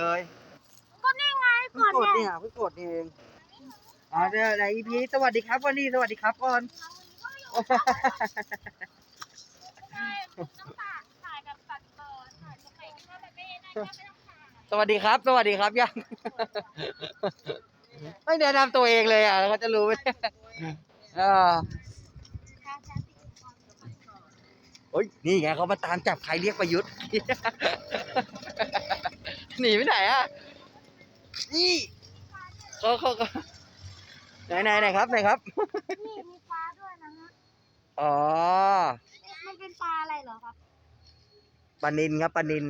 เลยก็นี่ไงเพิ่ก่งอนกดเนี่เนี่ยยเพิ่งกดนี่เองอ่าเดี๋ยวใน EP สวัสดีครับวันนี้สวัสดีครับก่อนถ่ายแบบตัดต่อถ่ายตรงไหนที่ว่ามันไม่ได้ก็ไม่ต้องถ่ายสวัสดีครับ สวัสดีครับยัง ไม่แนะนำตัวเองเลยอะเขาจะรู้ไหมอ่าโอ้ยนี่ไงเขามาตามจับใครเรียกประยุทธ์ หนีไปไหนอะนี่เขาเขาเขาไหนไหนไหนครับไหนครับ นี่มีปลาด้วยนะฮะอ๋อ มันเป็นปลาอะไรเหรอครับปลานินครับปลานิน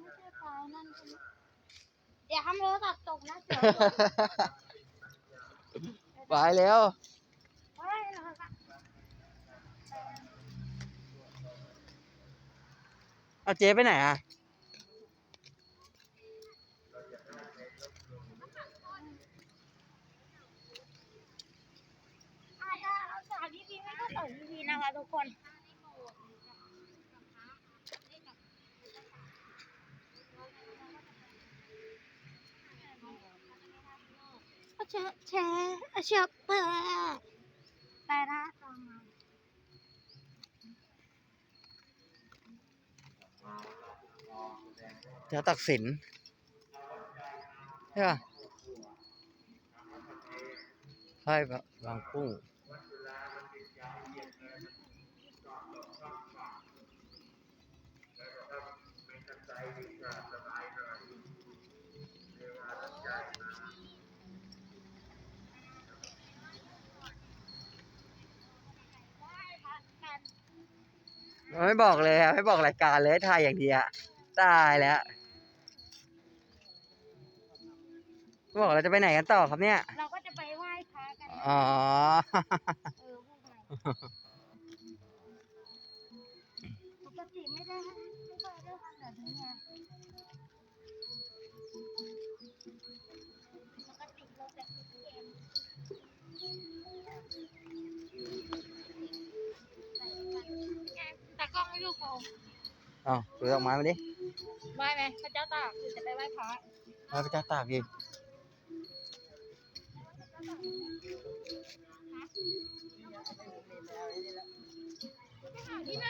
ไม่ใช่ปลานั่นใช่ไหมเดี๋ยวทำโทรศัพท์ตกนะเดี๋ยวไปแล้วเฮ้ยเหรอครับเอาเจ๊ไปไหนอะ อาจจะเอาสามพีพีไม่ก็สองพีพี นะคะทุกคน แชร์แชร์แชร์เปิดไปนะตามมาแถวตักสินใช่ป่ะใช่ปะบางกุ้ง ไม่บอกเลยอะไม่บอกรายการเลยถ่ายอย่างเดียวตายแล้วบอกเราจะไปไหนกันต่อครับเนี่ย เราก็จะไปไหว้พระกันอ๋อเออพูดใหม่ปกติไม่ได้ไม่เคยได้ทำแบบนี้ไง ล้องไม่ลูกโป่งเอาถือดอกไม้มาดิไหว้ไหมพระเจ้าตากหรือจะไปไหว้พระมาพระเจ้าตากดิไปหาที่นั่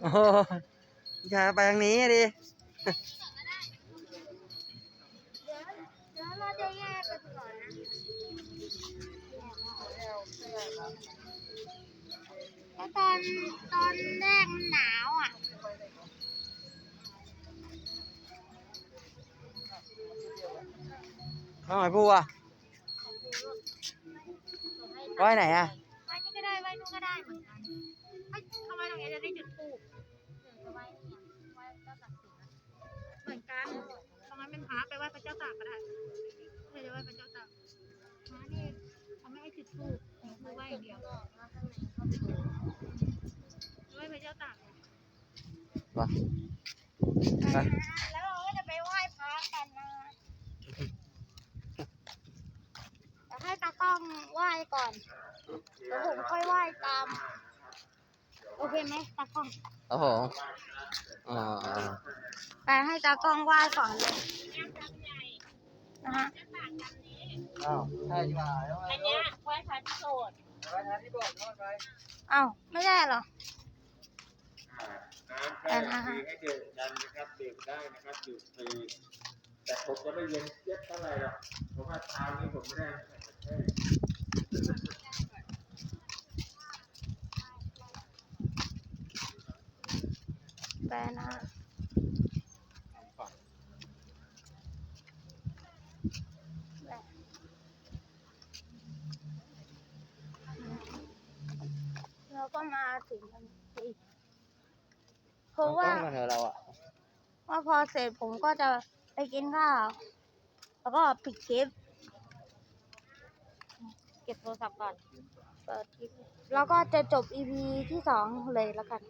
โอ้โหพี่ชายไปทางนี้ดิเดี๋ยวเดี๋ยวเราจะแยกกันก่อนนะแล้วตอนตอนแรกมันหนาวอะน้องหอยพูอะว่ายไหนอะ ไว้นี่ก็ได้ไว้นู่นก็ได้เหมือนกัน เอ้ยทำไมตรงนี้จะได้จุดทูบเดี๋ยวจะไว้เนี่ยไว้เจ้าตากสินนะเหมือนกันตรงนั้นเป็นพระไปไหว้พระเจ้าตากก็ได้ไม่ได้ไหว้พระเจ้าตากพระนี่เขาไม่ให้จุดทูบคือไหว้อย่างเดียวไหว้พระเจ้าตากวะแล้วเราก็จะไปไหว้พระกันนะเดี๋ยวให้ตากล้องไหว้ก่อนเดี๋ยวผมค่อยไหว้ตาม โอเคไหมตากล้องโอ้โหอ๋อไปให้ตากล้องไหว้ก่อนเลยนะฮะอ้าวใช่ดีกว่าแล้วอันเนี้ยไหว้พระโสดไปทางที่บอกโน่นไปอ้าวไม่ได้เหรอน้ำแค่ฟรีให้ดื่มกันนะครับดื่มได้นะครับดื่มฟรีแต่ผมจะไม่เย็นเจี๊ยบเท่าไหร่หรอกเพราะว่าเช้านี้ผมไม่ได้ แช่ไปนะเราก็มาถึงกันทีเพราะว่าต้องมาเถอะเราอะว่าพอเสร็จผมก็จะไปกินข้าว แล้วก็ปิดคลิป เก็บโทรศัพท์ก่อน เปิดคลิป แล้วก็จะจบ EP ที่สองเลยแล้วกัน